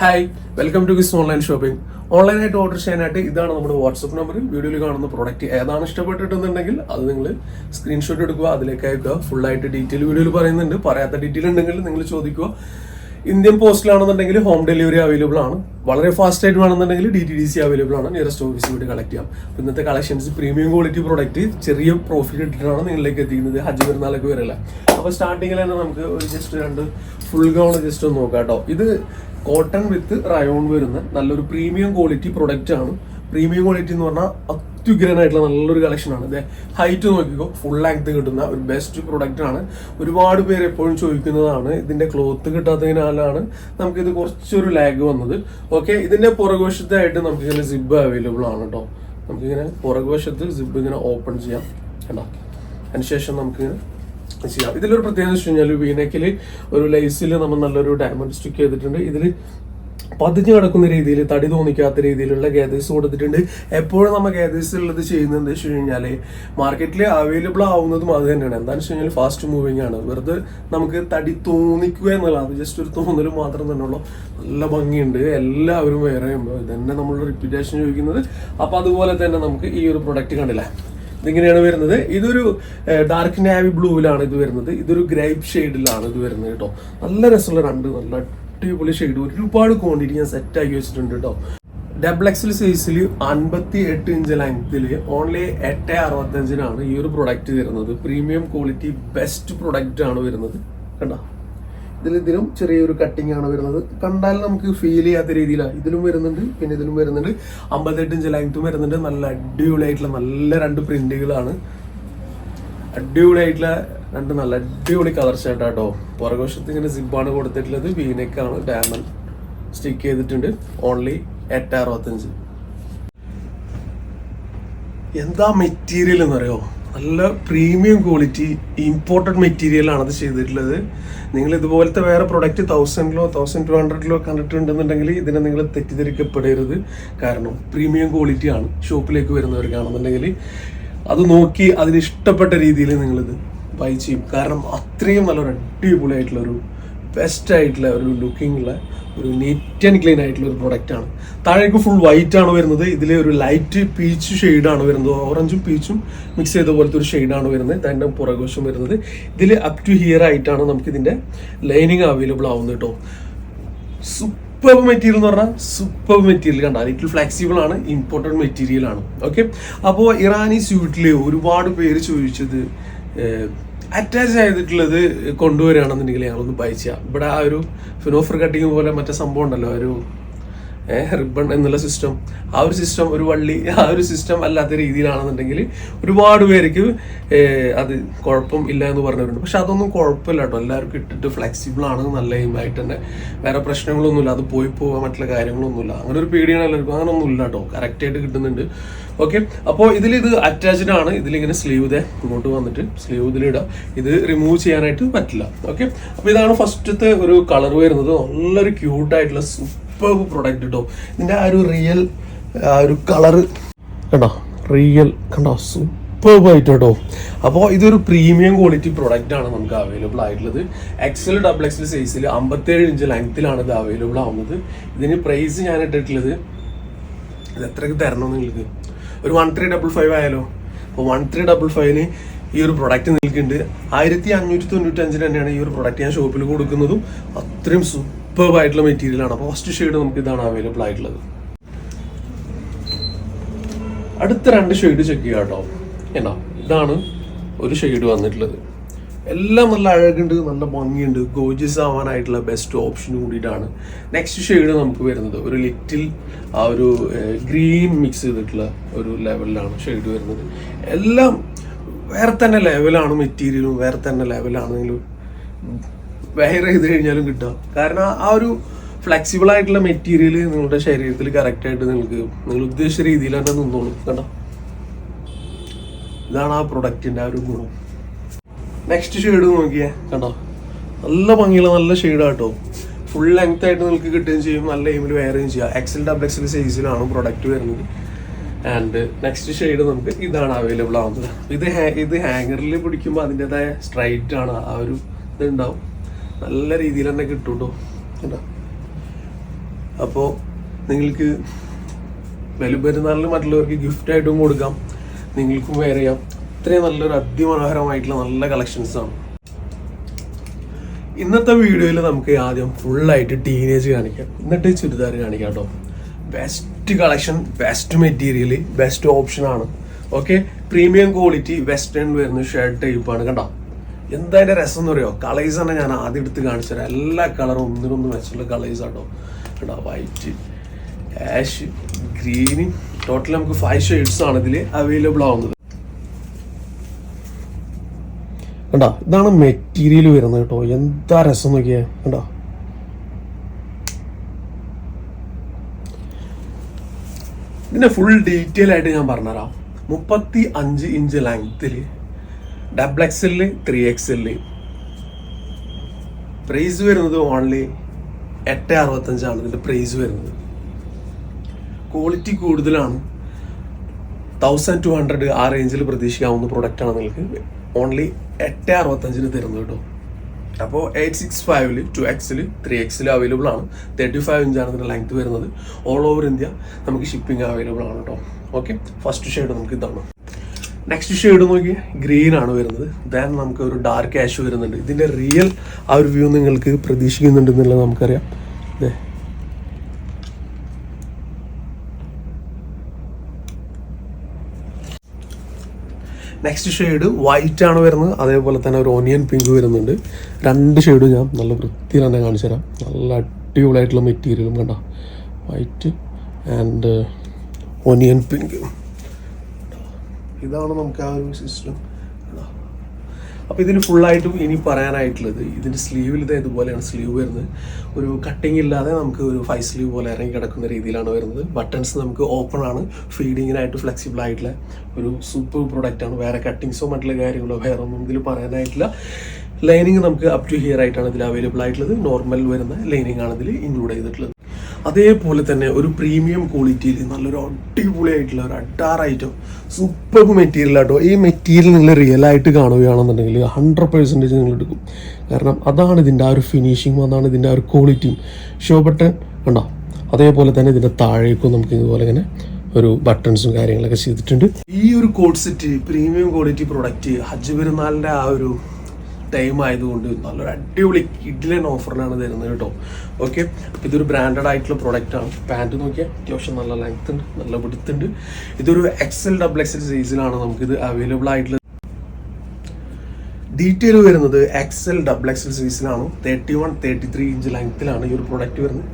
Hi welcome to Gis online shopping ഓൺലൈനായിട്ട് order ചെയ്യാനായിട്ട് ഇതാണ് നമ്മുടെ വാട്സപ്പ് നമ്പറിൽ വീഡിയോയിൽ കാണുന്ന പ്രോഡക്റ്റ് ഏതാണ് ഇഷ്ടപ്പെട്ടിട്ടുണ്ടെങ്കിൽ അത് നിങ്ങൾ സ്ക്രീൻഷോട്ട് എടുക്കുക അതിലേക്ക് അയക്കുക. ഫുള്ളായിട്ട് ഡീറ്റെയിൽ വീഡിയോയിൽ പറയുന്നുണ്ട്. പറയാത്ത ഡീറ്റെയിൽ ഉണ്ടെങ്കിൽ നിങ്ങൾ ചോദിക്കുക. ഇന്ത്യൻ പോസ്റ്റിലാണെന്നുണ്ടെങ്കിൽ ഹോം ഡെലിവറി അവൈലബിൾ ആണ്. വളരെ ഫാസ്റ്റ് ആയിട്ട് വേണമെന്നുണ്ടെങ്കിൽ D T D C available ആണ്. നിയറസ്റ്റ് ഓഫീസിൽ പോയിട്ട് കളക്ട് ചെയ്യാം. അപ്പോൾ ഇന്നത്തെ കളക്ഷൻസ് പ്രീമിയം ക്വാളിറ്റി പ്രോഡക്റ്റ് ചെറിയ പ്രോഫിറ്റ് ഇട്ടിട്ടാണ് നിങ്ങളിലേക്ക് എത്തിക്കുന്നത്. ഹജ്ജ് പെരുന്നാളൊക്കെ വരില്ല? അപ്പോൾ സ്റ്റാർട്ടിങ്ങിൽ തന്നെ നമുക്ക് ഒരു ജസ്റ്റ് രണ്ട് ഫുൾ ഗൗൺ ജസ്റ്റ് ഒന്ന് നോക്കാം കേട്ടോ ഇത് കോട്ടൺ വിത്ത് റയോൺ വരുന്ന നല്ലൊരു പ്രീമിയം ക്വാളിറ്റി പ്രൊഡക്റ്റ് ആണ്. പ്രീമിയം ക്വാളിറ്റി എന്ന് പറഞ്ഞാൽ അത്യുഗ്രനായിട്ടുള്ള നല്ലൊരു കളക്ഷനാണ് ഇത് ഹൈറ്റ് നോക്കിക്കോ ഫുൾ ലെങ്ത് കിട്ടുന്ന ഒരു ബെസ്റ്റ് പ്രൊഡക്റ്റ് ആണ്. ഒരുപാട് പേര് എപ്പോഴും ചോദിക്കുന്നതാണ് ഇതിന്റെ ക്ലോത്ത് കിട്ടാത്തതിനാലാണ് നമുക്കിത് കുറച്ചൊരു ലാഗ് വന്നത്. ഓക്കെ ഇതിന്റെ പുറകുവശത്തായിട്ട് നമുക്കിങ്ങനെ സിബ് അവൈലബിൾ ആണ് കേട്ടോ നമുക്കിങ്ങനെ പുറകുവശത്ത് സിബ് ഇങ്ങനെ ഓപ്പൺ ചെയ്യാം. കേട്ടോ അതിനുശേഷം നമുക്കിങ്ങനെ ചെയ്യാം. ഇതിലൊരു പ്രത്യേകത വെച്ച് കഴിഞ്ഞാൽ വീനക്കിൽ ഒരു ലൈസിൽ നമ്മൾ നല്ലൊരു ഡയമണ്ട് സ്റ്റിക്ക് ചെയ്തിട്ടുണ്ട്. ഇതിൽ പതിഞ്ഞു കിടക്കുന്ന രീതിയിൽ തടി തോന്നിക്കാത്ത രീതിയിലുള്ള ഗേദേഴ്സ് കൊടുത്തിട്ടുണ്ട്. എപ്പോഴും നമ്മൾ ഗേദേഴ്സ് ഉള്ളത് ചെയ്യുന്നത് എന്താ വെച്ച് കഴിഞ്ഞാൽ മാർക്കറ്റിൽ അവൈലബിൾ ആവുന്നതും അത് തന്നെയാണ്. എന്താണെന്ന് വെച്ച് കഴിഞ്ഞാൽ ഫാസ്റ്റ് മൂവിങ് ആണ്. വെറുതെ നമുക്ക് തടി തോന്നിക്കുക എന്നുള്ളതാണ്. ജസ്റ്റ് ഒരു തോന്നൽ മാത്രം തന്നെ ഉള്ളൂ. നല്ല ഭംഗിയുണ്ട്. എല്ലാവരും വേറെ ഇതന്നെ നമ്മൾ റിപ്പീറ്റേഷൻ ചോദിക്കുന്നത്. അപ്പോൾ അതുപോലെ തന്നെ നമുക്ക് ഈ ഒരു പ്രൊഡക്റ്റ് കണ്ടില്ലേ? ഇതിങ്ങനെയാണ് വരുന്നത്. ഇതൊരു ഡാർക്ക് നാവി ബ്ലൂവിലാണ് ഇത് വരുന്നത്. ഇതൊരു ഗ്രേപ്പ് ഷെയ്ഡിലാണ് ഇത് വരുന്നത് കേട്ടോ. നല്ല രസമുള്ള രണ്ട് നല്ല അടിപൊളി ഷെയ്ഡ് ഒരുപാട് ക്വാണ്ടിറ്റി ഞാൻ സെറ്റ് ആക്കി വെച്ചിട്ടുണ്ട് കേട്ടോ. ഡബിൾ എക്സൽ സൈസിൽ അൻപത്തി എട്ട് ഇഞ്ച് ലെങ്ത്തിൽ ഓൺലി എട്ട് അറുപത്തഞ്ചിനാണ് ഈ ഒരു പ്രൊഡക്റ്റ് വരുന്നത്. പ്രീമിയം ക്വാളിറ്റി ബെസ്റ്റ് പ്രൊഡക്റ്റ് ആണ് വരുന്നത്. കണ്ടോ? ഇതിൽ ഇതിലും ചെറിയൊരു കട്ടിങ് ആണ് വരുന്നത്. കണ്ടാൽ നമുക്ക് ഫീൽ ചെയ്യാത്ത രീതിയിലാണ് ഇതിലും വരുന്നുണ്ട് പിന്നെ ഇതിലും വരുന്നുണ്ട്. അമ്പത്തെട്ട് ലെങ്ത്തും വരുന്നുണ്ട്. നല്ല അടിപൊളിയായിട്ടുള്ള നല്ല രണ്ട് പ്രിന്റുകളാണ് അടിപൊളിയായിട്ടുള്ള രണ്ട് നല്ല അടിപൊളി കളർ ഷർട്ടാട്ടോ പുറകുവശത്ത് ഇങ്ങനെ സിബാണ് കൊടുത്തിട്ടുള്ളത്. വീനക്കാണ് ഡയമണ്ട് സ്റ്റിക്ക് ചെയ്തിട്ടുണ്ട്. ഓൺലി എട്ട് അറുപത്തഞ്ച്. എന്താ മെറ്റീരിയൽ എന്ന് അറിയോ നല്ല പ്രീമിയം ക്വാളിറ്റി ഇമ്പോർട്ടഡ് മെറ്റീരിയൽ ആണ് അത് ചെയ്തിട്ടുള്ളത്. നിങ്ങൾ ഇതുപോലത്തെ വേറെ പ്രൊഡക്റ്റ് തൗസൻഡിലോ തൗസൻഡ് ടു ഹൺഡ്രഡിലോ കണ്ടിട്ടുണ്ടെന്നുണ്ടെങ്കിൽ ഇതിനെ നിങ്ങൾ തെറ്റിദ്ധരിക്കപ്പെടരുത്. കാരണം പ്രീമിയം ക്വാളിറ്റി ആണ്. ഷോപ്പിലേക്ക് വരുന്നവർക്കാണെന്നുണ്ടെങ്കിൽ അത് നോക്കി അതിന് ഇഷ്ടപ്പെട്ട രീതിയിൽ നിങ്ങളിത് ബൈ ചെയ്യും. കാരണം അത്രയും നല്ലൊരു അടിപൊളിയായിട്ടുള്ള ഒരു ബെസ്റ്റ് ആയിട്ടുള്ള ഒരു ലുക്കിംഗ് ഉള്ള ഒരു നീറ്റ് ആൻഡ് ക്ലീൻ ആയിട്ടുള്ള ഒരു പ്രൊഡക്റ്റ് ആണ്. താഴേക്ക് ഫുൾ വൈറ്റ് ആണ് വരുന്നത്. ഇതിൽ ഒരു ലൈറ്റ് പീച്ച് ഷെയ്ഡാണ് വരുന്നത്. ഓറഞ്ചും പീച്ചും മിക്സ് ചെയ്ത പോലത്തെ ഒരു ഷെയ്ഡാണ് വരുന്നത്. അതിന്റെ പുറകോശം വരുന്നത്. ഇതിൽ അപ് ടു ഹിയർ ആയിട്ടാണ് നമുക്ക് ഇതിന്റെ ലൈനിങ് അവൈലബിൾ ആവുന്നത് കേട്ടോ. സൂപ്പർ മെറ്റീരിയൽ എന്ന് പറഞ്ഞാൽ സൂപ്പർ മെറ്റീരിയൽ കണ്ട ലിറ്റിൽ ഫ്ലെക്സിബിൾ ആണ് ഇമ്പോർട്ടന്റ് മെറ്റീരിയൽ ആണ്. ഓക്കെ അപ്പോൾ ഇറാനി സ്യൂട്ടിൽ ഒരുപാട് പേര് ചോദിച്ചത് അറ്റാച്ച് ചെയ്തിട്ടുള്ളത് കൊണ്ടുവരികയാണെന്നുണ്ടെങ്കിൽ ഞങ്ങളൊന്ന് ബൈച്ച ഇവിടെ ആ ഒരു ഫിനോഫർ കട്ടിങ് പോലെ മറ്റേ സംഭവം ഉണ്ടല്ലോ ഒരു റിബൺ എന്നുള്ള സിസ്റ്റം ആ ഒരു സിസ്റ്റം ഒരു വള്ളി ആ ഒരു സിസ്റ്റം അല്ലാത്ത രീതിയിലാണെന്നുണ്ടെങ്കിൽ ഒരുപാട് പേർക്ക് അത് കുഴപ്പം ഇല്ല എന്ന് പറഞ്ഞവരുണ്ട്. പക്ഷെ അതൊന്നും കുഴപ്പമില്ല കേട്ടോ. എല്ലാവർക്കും ഇട്ടിട്ട് ഫ്ലെക്സിബിൾ ആണ് നല്ല എയിമായിട്ട് തന്നെ. വേറെ പ്രശ്നങ്ങളൊന്നുമില്ല. അത് പോയി പോകാൻ മറ്റുള്ള കാര്യങ്ങളൊന്നുമില്ല. അങ്ങനെ ഒരു പേടിയാണ് എല്ലാവർക്കും. അങ്ങനെ ഒന്നും ഇല്ല കേട്ടോ. കറക്റ്റ് ആയിട്ട് കിട്ടുന്നുണ്ട്. ഓക്കെ അപ്പോൾ ഇതിൽ ഇത് അറ്റാച്ച്ഡ് ആണ്. ഇതിലിങ്ങനെ സ്ലീവ് ഇതേ ഇങ്ങോട്ട് വന്നിട്ട് സ്ലീവ് ഇതിലിടാം ഇത് റിമൂവ് ചെയ്യാനായിട്ട് പറ്റില്ല. ഓക്കെ അപ്പോൾ ഇതാണ് ഫസ്റ്റത്തെ ഒരു കളർ വരുന്നത്. നല്ലൊരു ക്യൂട്ടായിട്ടുള്ള സൂപ്പർ പ്രൊഡക്റ്റ് കേട്ടോ ഇതിന്റെ ആ ഒരു റിയൽ ആ ഒരു കളറ് കണ്ടോ? റിയൽ കണ്ടോ? സൂപ്പർ ആയിട്ട് കേട്ടോ അപ്പോൾ ഇതൊരു പ്രീമിയം ക്വാളിറ്റി പ്രൊഡക്റ്റ് ആണ് നമുക്ക് അവൈലബിൾ ആയിട്ടുള്ളത്. എക്സൽ ഡബിൾ എക്സൽ സൈസിൽ അമ്പത്തേഴ് ഇഞ്ച് ലെങ്ത്തിലാണ് ഇത് അവൈലബിൾ ആവുന്നത്. ഇതിന് പ്രൈസ് ഞാൻ ഇട്ടിട്ടുള്ളത് ഇത് എത്രയ്ക്ക് തരണം നിങ്ങൾക്ക്? ഒരു വൺ ത്രീ ഡബിൾ ഫൈവ് ആയാലോ? അപ്പോൾ വൺ ത്രീ ഡബിൾ ഫൈവിന് ഈ ഒരു പ്രൊഡക്റ്റ് നിൽക്കുന്നുണ്ട് ആയിരത്തി അഞ്ഞൂറ്റി തൊണ്ണൂറ്റി അഞ്ചിന് തന്നെയാണ് ഈ ഒരു പ്രൊഡക്റ്റ് ഞാൻ ഷോപ്പിൽ കൊടുക്കുന്നതും. അത്രയും സൂപ്പർ ആയിട്ടുള്ള മെറ്റീരിയൽ ആണ്. അപ്പോൾ ഫസ്റ്റ് ഷെയ്ഡ് നമുക്ക് ഇതാണ് അവൈലബിൾ ആയിട്ടുള്ളത്. അടുത്ത രണ്ട് ഷെയ്ഡ് ചെക്ക് ചെയ്യാം കേട്ടോ. എന്നാ ഇതാണ് ഒരു ഷെയ്ഡ് വന്നിട്ടുള്ളത്. എല്ലാം നല്ല അഴകുണ്ട് നല്ല ഭംഗിയുണ്ട്. ഗോജസ് ആവാനായിട്ടുള്ള ബെസ്റ്റ് ഓപ്ഷൻ കൂടിയിട്ടാണ്. നെക്സ്റ്റ് ഷെയ്ഡ് നമുക്ക് വരുന്നത് ഒരു ലിറ്റിൽ ആ ഒരു ഗ്രീൻ മിക്സ് ചെയ്തിട്ടുള്ള ഒരു ലെവലിലാണ് ഷെയ്ഡ് വരുന്നത്. എല്ലാം വേറെ തന്നെ ലെവലാണ് മെറ്റീരിയലും വേറെ തന്നെ ലെവലാണെങ്കിലും വെയർ ചെയ്ത് കഴിഞ്ഞാലും കിട്ടുക. കാരണം ആ ഒരു ഫ്ലെക്സിബിൾ ആയിട്ടുള്ള മെറ്റീരിയൽ നിങ്ങളുടെ ശരീരത്തിൽ കറക്റ്റായിട്ട് നിങ്ങൾക്ക് നിങ്ങൾ ഉദ്ദേശിച്ച രീതിയിൽ തന്നെ നിന്നോളും കേട്ടോ. ഇതാണ് ആ പ്രൊഡക്റ്റിന്റെ ആ ഒരു ഗുണം. നെക്സ്റ്റ് ഷെയ്ഡ് നോക്കിയേ കണ്ടോ? നല്ല ഭംഗിയുള്ള നല്ല ഷെയ്ഡാ കേട്ടോ. ഫുൾ ലെങ്ത് ആയിട്ട് നിങ്ങൾക്ക് കിട്ടുകയും ചെയ്യും നല്ല എയിമിൽ വെയറുകയും ചെയ്യാം. എക്സൽ ഡബിൾ എക്സൽ സൈസിലാണ് പ്രൊഡക്റ്റ് വരുന്നത്. ആൻഡ് നെക്സ്റ്റ് ഷെയ്ഡ് നമുക്ക് ഇതാണ് അവൈലബിൾ ആവുന്നത്. ഇത് ഇത് ഹാങ്ങറിൽ പിടിക്കുമ്പോൾ അതിന്റെതായ സ്ട്രൈറ്റ് ആണ് ആ ഒരു ഇതുണ്ടാവും നല്ല രീതിയിൽ തന്നെ കിട്ടും കേട്ടോ കേട്ടോ അപ്പോൾ നിങ്ങൾക്ക് ബലിപെരുന്നാളിന് മറ്റുള്ളവർക്ക് ഗിഫ്റ്റ് ആയിട്ടും കൊടുക്കാം. നിങ്ങൾക്കും വെയർ ചെയ്യാം. ഇത്രയും നല്ലൊരു അതിമനോഹരമായിട്ടുള്ള നല്ല കളക്ഷൻസ് ആണ്. ഇന്നത്തെ വീഡിയോയിൽ നമുക്ക് ആദ്യം ഫുള്ളായിട്ട് ടീനേജ് കാണിക്കാം. എന്നിട്ട് ചുരിദാർ കാണിക്കാം കേട്ടോ. Best collection best material best option ആണ്. ഓക്കെ പ്രീമിയം ക്വാളിറ്റി വെസ്റ്റേൺ വരുന്ന ഷർട്ട് ടൈപ്പാണ് കണ്ടോ? എന്താ രസം എന്ന് പറയുമോ കളേഴ്സ് തന്നെ ഞാൻ ആദ്യം എടുത്ത് കാണിച്ചു തരാം. എല്ലാ കളറും ഒന്നിനൊന്നും വെച്ചുള്ള കളേഴ്സ് ആട്ടോ. കേട്ടോ വൈറ്റ് ആഷ് ഗ്രീന് ടോട്ടൽ നമുക്ക് ഫൈവ് ഷെയ്ഡ്സ് ആണ് ഇതിൽ അവൈലബിൾ ആവുന്നത്. കണ്ടോ? ഇതാണ് മെറ്റീരിയൽ വരുന്നത് കേട്ടോ. എന്താ രസം നോക്കിയേ? കണ്ടോ? ഇതിന്റെ ഫുൾ ഡീറ്റെയിൽ ആയിട്ട് ഞാൻ പറഞ്ഞുതരാം. മുപ്പത്തി അഞ്ച് ഇഞ്ച് ലെങ്ത്തിൽ double XL three XL price വരുന്നത് ഓൺലി എട്ട് അറുപത്തഞ്ചാണ്. ഇതിന്റെ പ്രൈസ് വരുന്നത്. ക്വാളിറ്റി കൂടുതലാണ്. തൗസൻഡ് ടു ഹൺഡ്രഡ് ആ റേഞ്ചിൽ പ്രതീക്ഷിക്കാവുന്ന പ്രൊഡക്റ്റാണ് നിങ്ങൾക്ക് ഓൺലി എട്ട് അറുപത്തഞ്ചിന് തരുന്നത് കേട്ടോ. അപ്പോൾ എയ്റ്റ് സിക്സ് ഫൈവിൽ ടു എക്സിൽ ത്രീ എക്സിൽ അവൈലബിൾ ആണ്. തേർട്ടി ഫൈവ് ഇഞ്ചാണ് ഇതിന്റെ ലെങ്ത് വരുന്നത്. ഓൾ ഓവർ ഇന്ത്യ നമുക്ക് ഷിപ്പിംഗ് അവൈലബിൾ ആണ് കേട്ടോ. ഓക്കെ ഫസ്റ്റ് ഷെയ്ഡ് നമുക്ക് ഇതാണ്. നെക്സ്റ്റ് ഷെയ്ഡ് നോക്കി ഗ്രീൻ ആണ് വരുന്നത്. ദെൻ നമുക്ക് ഒരു ഡാർക്ക് ആഷ് വരുന്നുണ്ട്. ഇതിന്റെ റിയൽ ആ ഒരു വ്യൂ നിങ്ങൾക്ക് പ്രതീക്ഷിക്കുന്നുണ്ട് എന്നുള്ളത് നമുക്കറിയാം. അതെ നെക്സ്റ്റ് ഷെയ്ഡ് വൈറ്റ് ആണ് വരുന്നത്. അതേപോലെ തന്നെ ഒരു ഓനിയൻ പിങ്ക് വരുന്നുണ്ട്. രണ്ട് ഷെയ്ഡും ഞാൻ നല്ല വൃത്തിയിൽ തന്നെ കാണിച്ചു തരാം. നല്ല അടിപൊളിയായിട്ടുള്ള മെറ്റീരിയലും കണ്ട? വൈറ്റ് ആൻഡ് ഓനിയൻ പിങ്ക് ഇതാണ് നമുക്ക് ആ ഒരു സിസ്റ്റം അപ്പോൾ ഇതിന് ഫുള്ളായിട്ടും ഇനി പറയാനായിട്ടുള്ളത് ഇതിന്റെ സ്ലീവിൽ ഇത് ഇതുപോലെയാണ് സ്ലീവ് വരുന്നത്. ഒരു കട്ടിങ് ഇല്ലാതെ നമുക്ക് ഒരു ഫൈവ് സ്ലീവ് പോലെ ഇറങ്ങി കിടക്കുന്ന രീതിയിലാണ് വരുന്നത്. ബട്ടൺസ് നമുക്ക് ഓപ്പൺ ആണ്. ഫീഡിങ്ങിനായിട്ട് ഫ്ലെക്സിബിൾ ആയിട്ടുള്ള ഒരു സൂപ്പർ പ്രൊഡക്റ്റ് ആണ്. വേറെ കട്ടിങ്സോ മറ്റുള്ള കാര്യങ്ങളോ വേറെ ഒന്നും ഇതിൽ പറയാനായിട്ടില്ല. ലൈനിങ് നമുക്ക് അപ് ടു ഹിയർ ആയിട്ടാണ് ഇതിൽ അവൈലബിൾ ആയിട്ടുള്ളത്. നോർമൽ വരുന്ന ലൈനിങ് ആണ് ഇതിൽ ഇൻക്ലൂഡ് ചെയ്തിട്ടുള്ളത്. അതേപോലെ തന്നെ ഒരു പ്രീമിയം ക്വാളിറ്റിയിൽ നല്ലൊരു അടിപൊളിയായിട്ടുള്ള ഒരു അട്ടാർ ഐറ്റം സൂപ്പർ മെറ്റീരിയൽ ആട്ടോ. ഈ മെറ്റീരിയൽ നിങ്ങൾ റിയൽ ആയിട്ട് കാണുകയാണെന്നുണ്ടെങ്കിൽ ഹൺഡ്രഡ് പെർസെന്റേജ് നിങ്ങൾ എടുക്കും. കാരണം അതാണ് ഇതിന്റെ ആ ഒരു ഫിനിഷിങ്ങും അതാണ് ഇതിന്റെ ആ ഒരു ക്വാളിറ്റിയും ഷോ ബട്ടൺ ഉണ്ടോ അതേപോലെ തന്നെ ഇതിന്റെ താഴേക്കും നമുക്ക് ഇതുപോലെ ഇങ്ങനെ ഒരു ബട്ടൺസും കാര്യങ്ങളൊക്കെ ചെയ്തിട്ടുണ്ട്. ഈ ഒരു code set premium quality product ഹജ്ജ് പെരുന്നാളിന്റെ ആ ഒരു ടൈം ആയതുകൊണ്ട് നല്ലൊരു അടിപൊളി കിഡിലൻ ഓഫറിലാണ് തരുന്നത് കേട്ടോ. ഓക്കെ ഇതൊരു ബ്രാൻഡഡ് ആയിട്ടുള്ള പ്രൊഡക്റ്റ് ആണ്. പാന്റ് നോക്കിയാൽ അത്യാവശ്യം നല്ല ലെങ്ത് ഉണ്ട് നല്ല പിടുത്തുണ്ട് ഇതൊരു എക്സൽ ഡബിൾ എക്സൽ സൈസിലാണ് നമുക്കിത് അവൈലബിൾ ആയിട്ടുള്ളത്. ഡീറ്റെയിൽ വരുന്നത് എക്സൽ ഡബിൾ എക്സൽ സൈസിലാണ് thirty one thirty three inch ലെങ്ത്തിലാണ് ഈ ഒരു പ്രൊഡക്റ്റ് വരുന്നത്.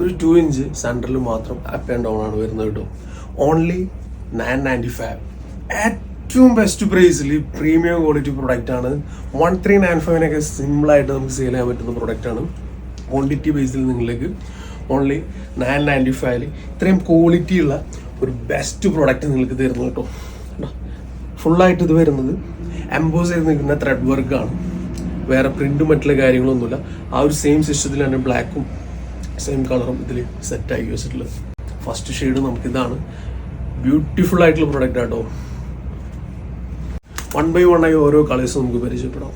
ഒരു ടു ഇഞ്ച് സെന്ററിൽ മാത്രം അപ്പ് ആൻഡ് ഡൗൺ ആണ് വരുന്നത് കേട്ടോ. ഓൺലി നയൻ നയന്റി ഫൈവ് ഏറ്റവും ബെസ്റ്റ് പ്രൈസിൽ പ്രീമിയം ക്വാളിറ്റി പ്രൊഡക്റ്റ് ആണ്. വൺ ത്രീ നയൻ ഫൈവിനൊക്കെ സിമ്പിളായിട്ട് നമുക്ക് സെയിൽ ചെയ്യാൻ പറ്റുന്ന പ്രൊഡക്റ്റ് ആണ്. ക്വാണ്ടിറ്റി ബേസിൽ നിങ്ങളിലേക്ക് ഓൺലി നയൻ നയന്റി ഫൈവിൽ ഇത്രയും ക്വാളിറ്റി ഉള്ള ഒരു ബെസ്റ്റ് പ്രൊഡക്റ്റ് നിങ്ങൾക്ക് തരുന്നു കേട്ടോ ഫുള്ളായിട്ട് ഇത് വരുന്നത് എംബോസ് ചെയ്ത് നിൽക്കുന്ന ത്രെഡ് വർക്കാണ് വേറെ പ്രിന്റും മറ്റുള്ള കാര്യങ്ങളൊന്നുമില്ല. ആ ഒരു സെയിം സിസ്റ്റത്തിൽ തന്നെ ബ്ലാക്കും സെയിം കളറും ഇതിൽ സെറ്റാക്കി വെച്ചിട്ടുള്ളത്. ഫസ്റ്റ് ഷെയ്ഡ് നമുക്കിതാണ് ബ്യൂട്ടിഫുൾ ആയിട്ടുള്ള പ്രൊഡക്റ്റ് ആട്ടോ വൺ ബൈ വൺ ആയി ഓരോ കളേഴ്സും നമുക്ക് പരിചയപ്പെടാം.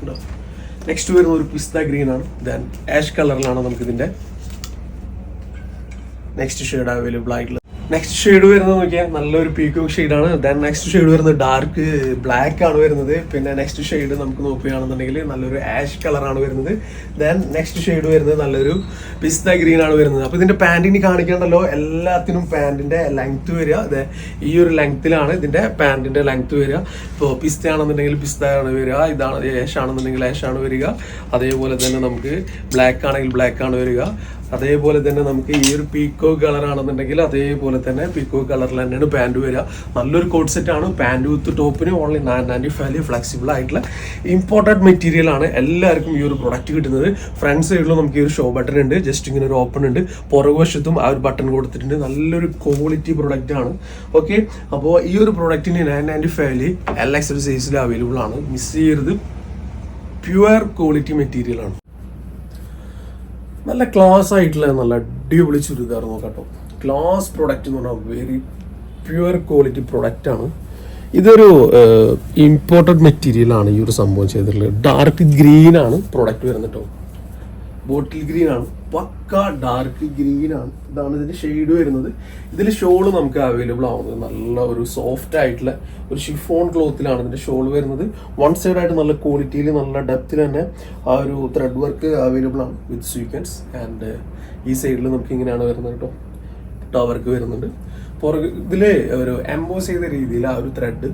കേട്ടോ നെക്സ്റ്റ് വരുന്ന ഒരു പിസ്ത ഗ്രീൻ ആണ്. ദെൻ ആഷ് കളറിലാണ് നമുക്കിതിന്റെ നെക്സ്റ്റ് ഷെയ്ഡ് അവൈലബിൾ ആയിട്ടുള്ളത്. നെക്സ്റ്റ് ഷെയ്ഡ് വരുന്നത് നോക്കിയാൽ നല്ലൊരു പീക്കോ ഷെയ്ഡാണ് ദെൻ നെക്സ്റ്റ് ഷെയ്ഡ് വരുന്നത് ഡാർക്ക് ബ്ലാക്ക് ആണ് വരുന്നത്. പിന്നെ നെക്സ്റ്റ് ഷെയ്ഡ് നമുക്ക് നോക്കുകയാണെന്നുണ്ടെങ്കിൽ നല്ലൊരു ആഷ് കളറാണ് വരുന്നത്. ദെൻ നെക്സ്റ്റ് ഷെയ്ഡ് വരുന്നത് നല്ലൊരു പിസ്ത ഗ്രീൻ ആണ് വരുന്നത്. അപ്പോൾ ഇതിന്റെ പാന്റിന് കാണിക്കണ്ടല്ലോ? എല്ലാത്തിനും പാന്റിന്റെ ലെങ്ത് വരിക. ഈ ഒരു ലെങ്ത്തിലാണ് ഇതിന്റെ പാന്റിന്റെ ലെങ്ത് വരിക. ഇപ്പോൾ പിസ്ത ആണെന്നുണ്ടെങ്കിൽ പിസ്ത ആണ് വരിക. ഇതാണ് ഏഷ് ആണെന്നുണ്ടെങ്കിൽ ഏഷ് ആണ് വരിക. അതേപോലെ തന്നെ നമുക്ക് ബ്ലാക്ക് ആണെങ്കിൽ ബ്ലാക്ക് ആണ് വരിക. അതേപോലെ തന്നെ നമുക്ക് ഈ ഒരു പീക്കോ കളർ ആണെന്നുണ്ടെങ്കിൽ അതേപോലെ തന്നെ പീക്കോ കളറിൽ തന്നെയാണ് പാന്റ് വരിക. നല്ലൊരു കോട്ട് സെറ്റ് ആണ്. പാന്റ് വിത്ത് ടോപ്പിന് only nine ninety five flexible ആയിട്ടുള്ള ഇമ്പോർട്ടന്റ് മെറ്റീരിയൽ ആണ് എല്ലാവർക്കും ഈ ഒരു പ്രൊഡക്റ്റ് കിട്ടുന്നത്. ഫ്രണ്ട് സൈഡിലും നമുക്ക് ഈ ഒരു ഷോ ബട്ടൺ ഉണ്ട്. ജസ്റ്റ് ഇങ്ങനെ ഒരു ഓപ്പൺ ഉണ്ട്. പുറകുവശത്തും ആ ഒരു ബട്ടൺ കൊടുത്തിട്ടുണ്ട്. നല്ലൊരു ക്വാളിറ്റി പ്രൊഡക്റ്റ് ആണ്. ഓക്കെ അപ്പോൾ ഈ ഒരു പ്രൊഡക്റ്റിന് നയൻ നയന്റി ഫൈവിൽ എൽ എക്സ് അവൈലബിൾ ആണ്. മിസ് ചെയ്യരുത്. പ്യുവർ ക്വാളിറ്റി മെറ്റീരിയൽ ആണ്. നല്ല ക്ലാസ് ആയിട്ടുള്ള നല്ല അടിപൊളി ചുരിദാർ നോക്കാട്ടോ. ക്ലാസ് പ്രൊഡക്റ്റ് എന്ന് പറഞ്ഞാൽ വെരി പ്യുവർ ക്വാളിറ്റി പ്രൊഡക്റ്റ് ആണ്. ഇതൊരു ഇമ്പോർട്ടഡ് മെറ്റീരിയൽ ആണ് ഈ ഒരു സംഭവം ചെയ്തിട്ടുള്ളത്. ഡാർക്ക് ഗ്രീനാണ് പ്രൊഡക്റ്റ് വരുന്നത് കേട്ടോ ബോട്ടിൽ ഗ്രീൻ ആണ്. പക്ക ഡാർക്ക് ഗ്രീൻ ആണ്. ഇതാണ് ഇതിന്റെ ഷെയ്ഡ് വരുന്നത്. ഇതിൽ ഷോൾ നമുക്ക് അവൈലബിൾ ആവുന്നത്. നല്ല ഒരു സോഫ്റ്റ് ആയിട്ടുള്ള ഒരു ഷിഫോൺ ക്ലോത്തിലാണ് ഇതിന്റെ ഷോൾ വരുന്നത്. വൺ സൈഡ് ആയിട്ട് നല്ല ക്വാളിറ്റിയിൽ നല്ല ഡെപ്തിൽ തന്നെ ആ ഒരു ത്രെഡ് വർക്ക് അവൈലബിൾ ആണ് വിത്ത് സ്വീക്വൻസ് ആൻഡ് ഈ സൈഡിൽ നമുക്ക് ഇങ്ങനെയാണ് വരുന്നത് കേട്ടോ ടവർക്ക് വരുന്നുണ്ട്. പുറകെ ഇതിൽ ഒരു എംബോസ് ചെയ്ത രീതിയിൽ ആ ഒരു ത്രെഡ്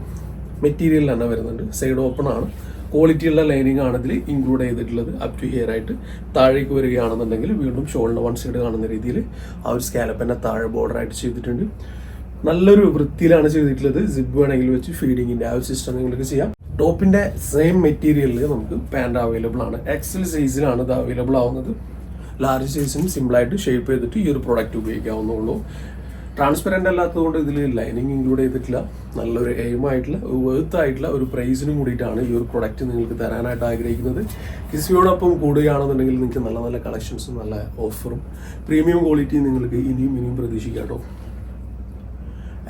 മെറ്റീരിയൽ തന്നെ വരുന്നുണ്ട്. സൈഡ് ഓപ്പൺ ആണ്. ക്വാളിറ്റി ഉള്ള ലൈനിങ് ആണ് ഇതിൽ ഇൻക്ലൂഡ് ചെയ്തിട്ടുള്ളത്. അപ് ടു ഹിയർ ആയിട്ട് താഴേക്ക് വരികയാണെന്നുണ്ടെങ്കിൽ വീണ്ടും ഷോളിന്റെ വൺ സൈഡ് കാണുന്ന രീതിയിൽ ആ ഒരു സ്കാലപ്പന്നെ താഴെ ബോർഡർ ആയിട്ട് ചെയ്തിട്ടുണ്ട്. നല്ലൊരു വൃത്തിയിലാണ് ചെയ്തിട്ടുള്ളത്. സിബ് വേണമെങ്കിൽ വെച്ച് ഫീഡിങ്ങിന്റെ ആ ഒരു സിസ്റ്റം നിങ്ങൾക്ക് ചെയ്യാം. ടോപ്പിന്റെ സെയിം മെറ്റീരിയലിൽ നമുക്ക് പാന്റ് അവൈലബിൾ ആണ്. എക്സൽ സൈസിലാണ് ഇത് അവൈലബിൾ ആവുന്നത്. ലാർജ് സൈസിന് സിമ്പിളായിട്ട് ഷേപ്പ് ചെയ്തിട്ട് ഈ ഒരു പ്രോഡക്റ്റ് ഉപയോഗിക്കാവുന്നുള്ളൂ ട്രാൻസ്പെറന്റ് അല്ലാത്തതുകൊണ്ട് ഇതിൽ ലൈനിങ് ഇൻക്ലൂഡ് ചെയ്തിട്ടില്ല. നല്ലൊരു എയിം ആയിട്ടുള്ള വെർത്തായിട്ടുള്ള ഒരു പ്രൈസിനും കൂടിയിട്ടാണ് ഈ ഒരു പ്രൊഡക്റ്റ് നിങ്ങൾക്ക് തരാനായിട്ട് ആഗ്രഹിക്കുന്നത്. കിസിയോടൊപ്പം കൂടുകയാണെന്നുണ്ടെങ്കിൽ നിങ്ങൾക്ക് നല്ല നല്ല കളക്ഷൻസും നല്ല ഓഫറും പ്രീമിയം ക്വാളിറ്റിയും നിങ്ങൾക്ക് ഇനിയും ഇനിയും പ്രതീക്ഷിക്കാം കേട്ടോ.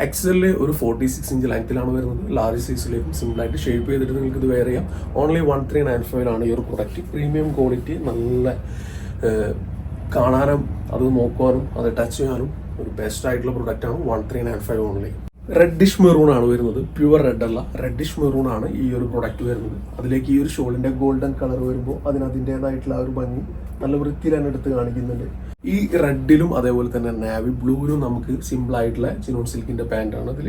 എക്സലിൽ ഒരു ഫോർട്ടി സിക്സ് ഇഞ്ച് ലെങ്ത്തിലാണ് വരുന്നത് ലാർജ് സൈസിലേക്കും സിമ്പിളായിട്ട് ഷേപ്പ് ചെയ്തിട്ട് നിങ്ങൾക്ക് ഇത് വെയർ ചെയ്യാം. ഓൺലി വൺ ത്രീ നയൻ ഫൈവിലാണ് ഈ ഒരു പ്രൊഡക്റ്റ് പ്രീമിയം ക്വാളിറ്റി നല്ല കാണാനും അത് നോക്കുവാനും അത് ടച്ച് ചെയ്യാനും ഒരു ബെസ്റ്റ് ആയിട്ടുള്ള പ്രൊഡക്റ്റ് ആണ് one three nine five only reddish maroon ആണ് വരുന്നത്. പ്യുവർ റെഡ് അല്ല. റെഡിഷ് മെറൂൺ ആണ് ഈ ഒരു പ്രൊഡക്റ്റ് വരുന്നത്. അതിലേക്ക് ഈ ഒരു ഷോളിന്റെ ഗോൾഡൻ കളർ വരുമ്പോൾ അതിന് അതിന്റെതായിട്ടുള്ള ആ ഒരു ഭംഗി നല്ല വൃത്തിയിൽ തന്നെ എടുത്ത് കാണിക്കുന്നുണ്ട്. ഈ റെഡിലും അതേപോലെ തന്നെ നാവി ബ്ലൂവിലും നമുക്ക് സിമ്പിൾ ആയിട്ടുള്ള ചിനോൺ സിൽക്കിന്റെ പാന്റാണ് അതിൽ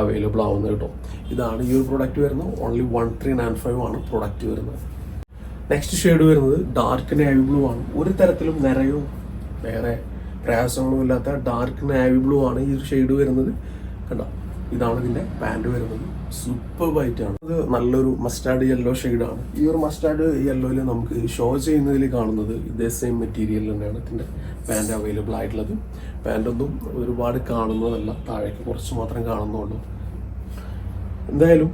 അവൈലബിൾ ആവുന്നത് കേട്ടോ. ഇതാണ് ഈ ഒരു പ്രൊഡക്റ്റ് വരുന്നത്. Only one three nine five ആണ് പ്രൊഡക്റ്റ് വരുന്നത്. നെക്സ്റ്റ് ഷെയ്ഡ് വരുന്നത് ഡാർക്ക് നാവി ബ്ലൂ ആണ്. ഒരു തരത്തിലും നിറയോ വേറെ പ്രയാസങ്ങളോ ഇല്ലാത്ത ഡാർക്ക് നാവി ബ്ലൂ ആണ് ഈ ഒരു ഷെയ്ഡ് വരുന്നത്. കണ്ടോ? ഇതാണ് ഇതിന്റെ പാന്റ് വരുന്നത്. സൂപ്പർ വൈറ്റ് ആണ്. അത് നല്ലൊരു മസ്റ്റാർഡ് യെല്ലോ ആണ്. ഈ ഒരു മസ്റ്റാർഡ് യെല്ലോയിൽ നമുക്ക് ഷോ ചെയ്യുന്നതിൽ കാണുന്നത് ഇതേ സെയിം മെറ്റീരിയൽ തന്നെയാണ് ഇതിന്റെ പാന്റ് അവൈലബിൾ ആയിട്ടുള്ളത്. പാന്റ് ഒന്നും ഒരുപാട് കാണുന്നതല്ല. താഴേക്ക് കുറച്ച് മാത്രം കാണുന്നുള്ളൂ. എന്തായാലും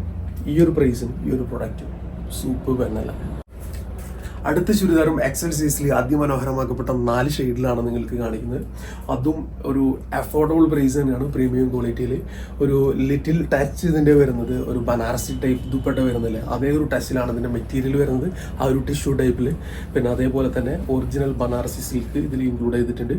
ഈ ഒരു പ്രൈസിന് ഈ ഒരു പ്രൊഡക്റ്റ് സൂപ്പർ പെന്നല്ല അടുത്ത ചുരിദാറും എക്സൽ സൈസിൽ അതിമനോഹരമാക്കപ്പെട്ട നാല് ഷെയ്ഡിലാണ് നിങ്ങൾക്ക് കാണിക്കുന്നത്. അതും ഒരു അഫോർഡബിൾ പ്രൈസ് തന്നെയാണ് പ്രീമിയം ക്വാളിറ്റിയിൽ ഒരു ലിറ്റിൽ ടച്ച് ഇതിന്റെ വരുന്നത് ഒരു ബനാറസി ടൈപ്പ് ദുപ്പട്ട വരുന്നില്ലേ അതേ ഒരു ടച്ചിലാണ് ഇതിന്റെ മെറ്റീരിയൽ വരുന്നത് ആ ഒരു ടിഷ്യൂ ടൈപ്പിൽ പിന്നെ അതേപോലെ തന്നെ ഒറിജിനൽ ബനാറസി സിൽക്ക് ഇതിൽ ഇൻക്ലൂഡ് ചെയ്തിട്ടുണ്ട്.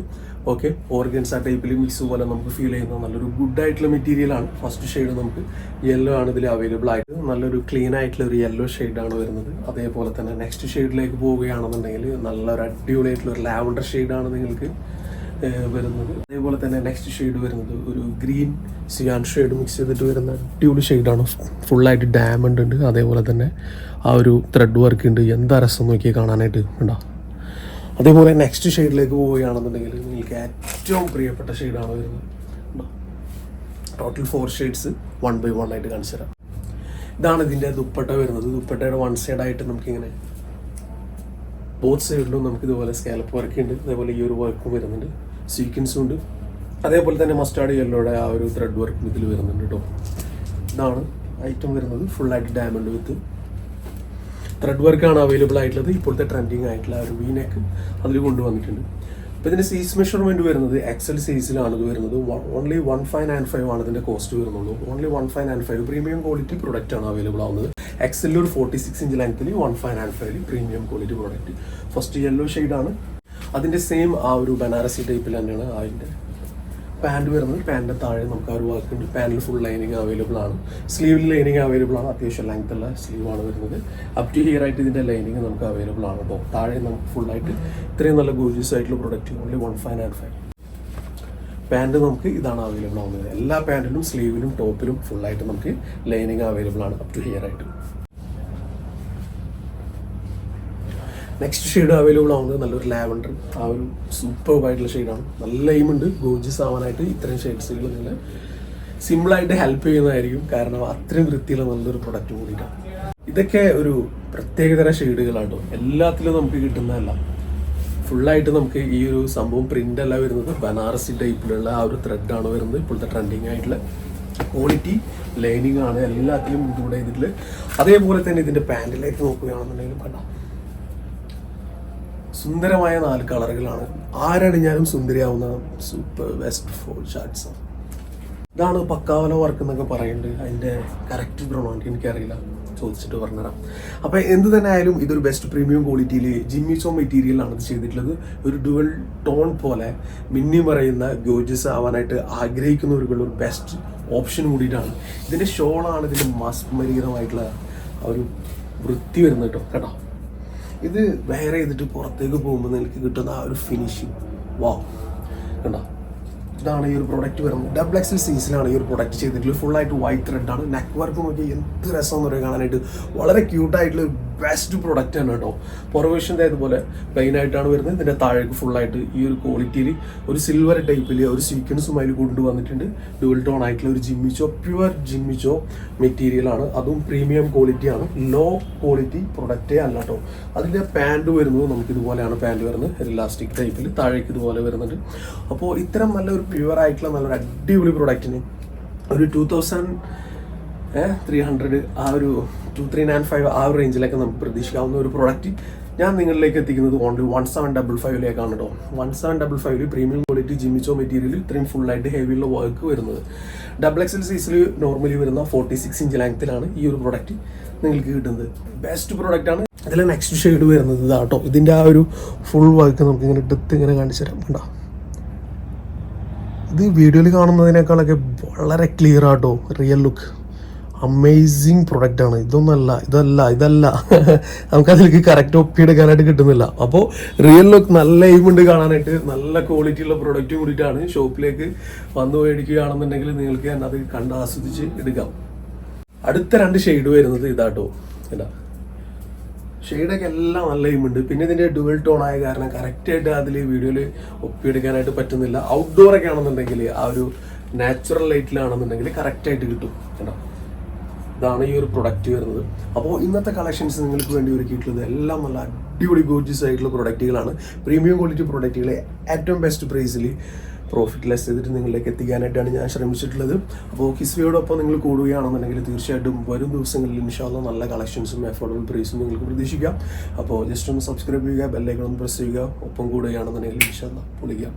ഓക്കെ ഓർഗൻസ് ആ ടൈപ്പിൽ മിക്സ് പോലെ നമുക്ക് ഫീൽ ചെയ്യുന്ന നല്ലൊരു ഗുഡ് ആയിട്ടുള്ള മെറ്റീരിയലാണ് ഫസ്റ്റ് ഷെയ്ഡ് നമുക്ക് യെല്ലോ ആണ് ഇതിൽ അവൈലബിൾ ആയിട്ട്. നല്ലൊരു ക്ലീൻ ആയിട്ടുള്ള ഒരു യെല്ലോ ആണ് വരുന്നത്. അതേപോലെ തന്നെ നെക്സ്റ്റ് ഷെയ്ഡിലേക്ക് പോവുകയാണെന്നുണ്ടെങ്കിൽ നല്ലൊരു അടിപൊളിയായിട്ടുള്ള ഒരു ലാവണ്ടർ ഷെയ്ഡാണ് നിങ്ങൾക്ക് വരുന്നത്. അതേപോലെ തന്നെ നെക്സ്റ്റ് ഷെയ്ഡ് വരുന്നത് ഒരു ഗ്രീൻ സിയാൻ ഷെയ്ഡ് മിക്സ് ചെയ്തിട്ട് വരുന്ന അടിപൊളി ഷെയ്ഡാണ് ഫുള്ളായിട്ട് ഡാമണ്ട് ഉണ്ട്. അതേപോലെ തന്നെ ആ ഒരു ത്രെഡ് വർക്ക് ഉണ്ട്. എന്താ രസം നോക്കി കാണാനായിട്ട് ഉണ്ടോ? അതേപോലെ നെക്സ്റ്റ് ഷെയ്ഡിലേക്ക് പോവുകയാണെന്നുണ്ടെങ്കിൽ നിങ്ങൾക്ക് ഏറ്റവും പ്രിയപ്പെട്ട ഷെയ്ഡാണ് വരുന്നത്. Total four shades one by one ആയിട്ട് കാണിച്ചു തരാം. ഇതാണ് ഇതിന്റെ ദുപ്പട്ട വരുന്നത്. ദുപ്പട്ടയുടെ വൺ സൈഡായിട്ട് നമുക്കിങ്ങനെ ബോത്ത് സൈഡിലും നമുക്ക് ഇതുപോലെ സ്കാലപ്പ് വർക്ക് ഉണ്ട്. അതേപോലെ ഈ ഒരു വർക്കും വരുന്നുണ്ട്. സീക്വൻസും ഉണ്ട്. അതേപോലെ തന്നെ മസ്റ്റാർഡ് യെല്ലോയുടെ ആ ഒരു ത്രെഡ് വർക്കും ഇതിൽ വരുന്നുണ്ട് കേട്ടോ ഇതാണ് ഐറ്റം വരുന്നത്. ഫുള്ളായിട്ട് ഡയമണ്ട് വിത്ത് ത്രെഡ് വർക്കാണ് അവൈലബിൾ ആയിട്ടുള്ളത്. ഇപ്പോഴത്തെ ട്രെൻഡിങ് ആയിട്ടുള്ള ഒരു വീനെക്ക് അതിൽ കൊണ്ടുവന്നിട്ടുണ്ട്. അപ്പോൾ ഇതിന്റെ സൈസ് മെഷർമെന്റ് വരുന്നത് എക്സൽ സൈസിലാണ് ഇത് വരുന്നത്. Only one five nine five ആണ് ഇതിന്റെ കോസ്റ്റ് വരുന്നുള്ളൂ. Only one five nine five premium quality product ആണ് അവൈലബിൾ ആവുന്നത്. എക്സലിൽ ഒരു ഫോർട്ടി സിക്സ് ഇഞ്ച് ലെങ്ത്തിൽ one five nine five premium quality product first yellow ആണ്. അതിന്റെ സെയിം ആ ഒരു ബനാറസി ടൈപ്പിൽ തന്നെയാണ് അതിന്റെ പാന്റ് വരുന്നത് പാന്റിന്റെ താഴെ നമുക്ക് ആ ഒരു വർക്ക് ഉണ്ട്. പാന്റിൽ ഫുൾ ലൈനിങ് അവൈലബിൾ ആണ്. സ്ലീവിൽ ലൈനിങ് അവൈലബിൾ ആണ്. അത്യാവശ്യം ലെങ്ത് ഉള്ള സ്ലീവ് ആണ് വരുന്നത്. അപ് ടു ഹിയർ ആയിട്ട് ഇതിന്റെ ലൈനിങ് നമുക്ക് അവൈലബിൾ ആണ് അപ്പോൾ താഴെ നമുക്ക് ഫുൾ ആയിട്ട് ഇത്രയും നല്ല ഗോജിയസ് ആയിട്ടുള്ള product only one five nine five pant നമുക്ക് ഇതാണ് അവൈലബിൾ ആവുന്നത്. എല്ലാ പാന്റിലും സ്ലീവിലും ടോപ്പിലും ഫുള്ളായിട്ട് നമുക്ക് ലൈനിങ് അവൈലബിൾ ആണ്. അപ് ടു ഹിയർ ആയിട്ട്. നെക്സ്റ്റ് ഷെയ്ഡ് അവൈലബിൾ ആവുന്നത് നല്ലൊരു ലാവൻഡർ ആ ഒരു സൂപ്പർ ആയിട്ടുള്ള ഷെയ്ഡാണ് നല്ല എയിമുണ്ട് ഗോജസ് ആവാനായിട്ട് ഇത്രയും ഷെയ്ഡ്സുകൾ നിങ്ങൾ സിമ്പിളായിട്ട് ഹെൽപ്പ് ചെയ്യുന്നതായിരിക്കും. കാരണം അത്രയും വൃത്തിയുള്ള നല്ലൊരു പ്രൊഡക്റ്റ് കൂടിയിട്ടാണ്. ഇതൊക്കെ ഒരു പ്രത്യേകതര ഷെയ്ഡുകളാണ് എല്ലാത്തിലും നമുക്ക് കിട്ടുന്നതല്ല. ഫുള്ളായിട്ട് നമുക്ക് ഈ ഒരു സംഭവം പ്രിന്റ് അല്ല വരുന്നത്. ബനാറസി ടൈപ്പിലുള്ള ആ ഒരു ത്രെഡാണ് വരുന്നത്. ഇപ്പോഴത്തെ ട്രെൻഡിങ് ആയിട്ടുള്ള ക്വാളിറ്റി ലൈനിങ് ആണ്. എല്ലാത്തിലും ഇൻക്ലൂഡ് ചെയ്തിട്ടുള്ളത്. അതേപോലെ തന്നെ ഇതിന്റെ പാന്റിലേക്ക് നോക്കുകയാണെന്നുണ്ടെങ്കിൽ കണ്ട? സുന്ദരമായ നാല് കളറുകളാണ്. ആരണിഞ്ഞാലും സുന്ദരിയാവുന്ന സൂപ്പർ വെസ്റ്റ് ഫോൾ ഷാർട്ട്സ് ഇതാണ് പക്കാവല വർക്ക് എന്നൊക്കെ പറയുന്നുണ്ട് അതിന്റെ കറക്റ്റ് പ്രൊണൗൺ എനിക്കറിയില്ല. ചോദിച്ചിട്ട് പറഞ്ഞുതരാം. അപ്പോൾ എന്ത് തന്നെ ആയാലും ഇതൊരു ബെസ്റ്റ് പ്രീമിയം ക്വാളിറ്റിയിൽ ജിമ്മിസോ മെറ്റീരിയലാണ് ഇത് ചെയ്തിട്ടുള്ളത്. ഒരു ഡുവൽ ടോൺ പോലെ മിന്നി പറയുന്ന ഗോജസ് ആവാനായിട്ട് ആഗ്രഹിക്കുന്നവർക്കുള്ള ഒരു ബെസ്റ്റ് ഓപ്ഷൻ കൂടിയിട്ടാണ്. ഇതിന്റെ ഷോളാണ് ഇതിന്റെ മസ്മരീതമായിട്ടുള്ള ഒരു വൃത്തി വരുന്നത് കേട്ടോ കേട്ടോ. ഇത് വേറെ ചെയ്തിട്ട് പുറത്തേക്ക് പോകുമ്പോൾ എനിക്ക് കിട്ടുന്ന ആ ഒരു ഫിനിഷിങ് വാ കണ്ടോ? ഇതാണ് ഈ ഒരു പ്രൊഡക്റ്റ് വരുന്നത്. ഡബിൾ എക്സൽ സീസിലാണ് ഈ ഒരു പ്രൊഡക്റ്റ് ചെയ്തിട്ടുള്ളത്. ഫുൾ ആയിട്ട് വൈറ്റ് ത്രെഡ് ആണ്. നെക്ക് വർക്ക് നോക്കി എന്ത് രസം എന്ന് പറയുക കാണാനായിട്ട്. വളരെ ക്യൂട്ടായിട്ടുള്ള ബെസ്റ്റ് പ്രൊഡക്റ്റ് ആണ് കേട്ടോ. പുറവേഷന്റെ അതുപോലെ പ്ലെയിൻ ആയിട്ടാണ് വരുന്നത്. ഇതിന്റെ താഴേക്ക് ഫുൾ ആയിട്ട് ഈ ഒരു ക്വാളിറ്റിയിൽ ഒരു സിൽവർ ടൈപ്പിൽ ഒരു സീക്വൻസും അതിൽ കൊണ്ടുവന്നിട്ടുണ്ട്. ഡുവൽ ടോൺ ആയിട്ടുള്ള ഒരു ജിമ്മിച്ചോ പ്യുവർ ജിമ്മിച്ചോ മെറ്റീരിയൽ ആണ്. അതും പ്രീമിയം ക്വാളിറ്റി ആണ്. ലോ ക്വാളിറ്റി പ്രൊഡക്റ്റേ അല്ല കേട്ടോ. അതിന്റെ പാന്റ് വരുന്നത് നമുക്ക് ഇതുപോലെയാണ് പാന്റ് വരുന്നത്. ഇലാസ്റ്റിക് ടൈപ്പിൽ താഴേക്ക് ഇതുപോലെ വരുന്നുണ്ട്. അപ്പോൾ ഇത്തരം നല്ലൊരു പ്യുവർ ആയിട്ടുള്ള നല്ലൊരു അടിപൊളി പ്രൊഡക്റ്റിന് ഒരു ടു തൗസൻഡ് ത്രീ ഹൺഡ്രഡ് ആ ഒരു ടു ത്രീ നയൻ ഫൈവ് ആ ഒരു റേഞ്ചിലൊക്കെ നമുക്ക് പ്രതീക്ഷിക്കാവുന്ന ഒരു പ്രോഡക്റ്റ് ഞാൻ നിങ്ങളിലേക്ക് എത്തിക്കുന്നത് ഓൺലി വൺ സെവൻ ഡബിൾ ഫൈവിലേക്കാണ് കേട്ടോ വൺ സെവൻ ഡബിൾ ഫൈവിൽ premium quality Jimmy Choo material ഇത്രയും ഫുള്ളായിട്ട് ഹെവിയുള്ള വർക്ക് വരുന്നത്. ഡബിൾ എക്സൽ സൈസിൽ നോർമലി വരുന്ന ഫോർട്ടി സിക്സ് ഇഞ്ച് ലാങ്ത്തിലാണ് ഈ ഒരു പ്രോഡക്റ്റ് നിങ്ങൾക്ക് കിട്ടുന്നത്. ബെസ്റ്റ് പ്രോഡക്റ്റ് ആണ്. ഇതിൽ നെക്സ്റ്റ് ഷെയ്ഡ് വരുന്നത് ഇതാട്ടോ ഇതിന്റെ ആ ഒരു ഫുൾ വർക്ക് നമുക്ക് ഇങ്ങനെ ഡെത്ത് ഇങ്ങനെ കാണിച്ചു തരാം. കണ്ടോ? ഇത് വീഡിയോയിൽ കാണുന്നതിനേക്കാളൊക്കെ വളരെ ക്ലിയർ ആട്ടോ റിയൽ ലുക്ക് അമേസിങ് പ്രൊഡക്റ്റ് ആണ്. ഇതൊന്നല്ല ഇതല്ല ഇതല്ല. നമുക്കതിലേക്ക് കറക്റ്റ് ഒപ്പി എടുക്കാനായിട്ട് കിട്ടുന്നില്ല. അപ്പോൾ റിയൽ ലുക്ക് നല്ല എയിമുണ്ട് കാണാനായിട്ട്. നല്ല ക്വാളിറ്റി ഉള്ള പ്രൊഡക്റ്റ് കൂടിയിട്ടാണ് ഷോപ്പിലേക്ക് വന്നു മേടിക്കുകയാണെന്നുണ്ടെങ്കിൽ നിങ്ങൾക്ക് തന്നെ അത് കണ്ട് ആസ്വദിച്ച് എടുക്കാം. അടുത്ത രണ്ട് ഷെയ്ഡ് വരുന്നത് ഇതാട്ടോ. ഇതാ. ഷെയ്ഡൊക്കെ എല്ലാം നല്ല ഉണ്ട്. പിന്നെ ഇതിന്റെ ഡുവൽ ടോൺ ആയ കാരണം കറക്റ്റായിട്ട് അതിൽ വീഡിയോയിൽ ഒപ്പിയെടുക്കാനായിട്ട് പറ്റുന്നില്ല. ഔട്ട്ഡോറൊക്കെ ആണെന്നുണ്ടെങ്കിൽ ആ ഒരു നാച്ചുറൽ ലൈറ്റിലാണെന്നുണ്ടെങ്കിൽ കറക്റ്റായിട്ട് കിട്ടും. കേട്ടോ ഇതാണ് ഈ ഒരു പ്രൊഡക്റ്റ് വരുന്നത്. അപ്പോൾ ഇന്നത്തെ കളക്ഷൻസ് നിങ്ങൾക്ക് വേണ്ടി ഒരുക്കിയിട്ടുള്ളത് എല്ലാം നല്ല അടിപൊളി ഗോർജിയസ് ആയിട്ടുള്ള പ്രൊഡക്റ്റുകളാണ് പ്രീമിയം ക്വാളിറ്റി പ്രൊഡക്റ്റുകളെ ഏറ്റവും ബെസ്റ്റ് പ്രൈസിൽ പ്രോഫിറ്റ് ലെസ് ചെയ്തിട്ട് നിങ്ങളിലേക്ക് എത്തിക്കാനായിട്ടാണ് ഞാൻ ശ്രമിച്ചിട്ടുള്ളത്. അപ്പോൾ കിസ്വിയോടൊപ്പം നിങ്ങൾ കൂടുകയാണെന്നുണ്ടെങ്കിൽ തീർച്ചയായിട്ടും വരും ദിവസങ്ങളിൽ ഇൻഷാല്ല നല്ല കളക്ഷൻസും അഫോർഡബിൾ പ്രൈസും നിങ്ങൾക്ക് പ്രതീക്ഷിക്കാം. അപ്പോൾ ജസ്റ്റ് ഒന്ന് സബ്സ്ക്രൈബ് ചെയ്യുക ബെല്ലൈക്കൺ ഒന്ന് പ്രസ് ചെയ്യുക ഒപ്പം കൂടുകയാണെന്നുണ്ടെങ്കിൽ ഇൻഷാല്ല പൊളിക്കാം.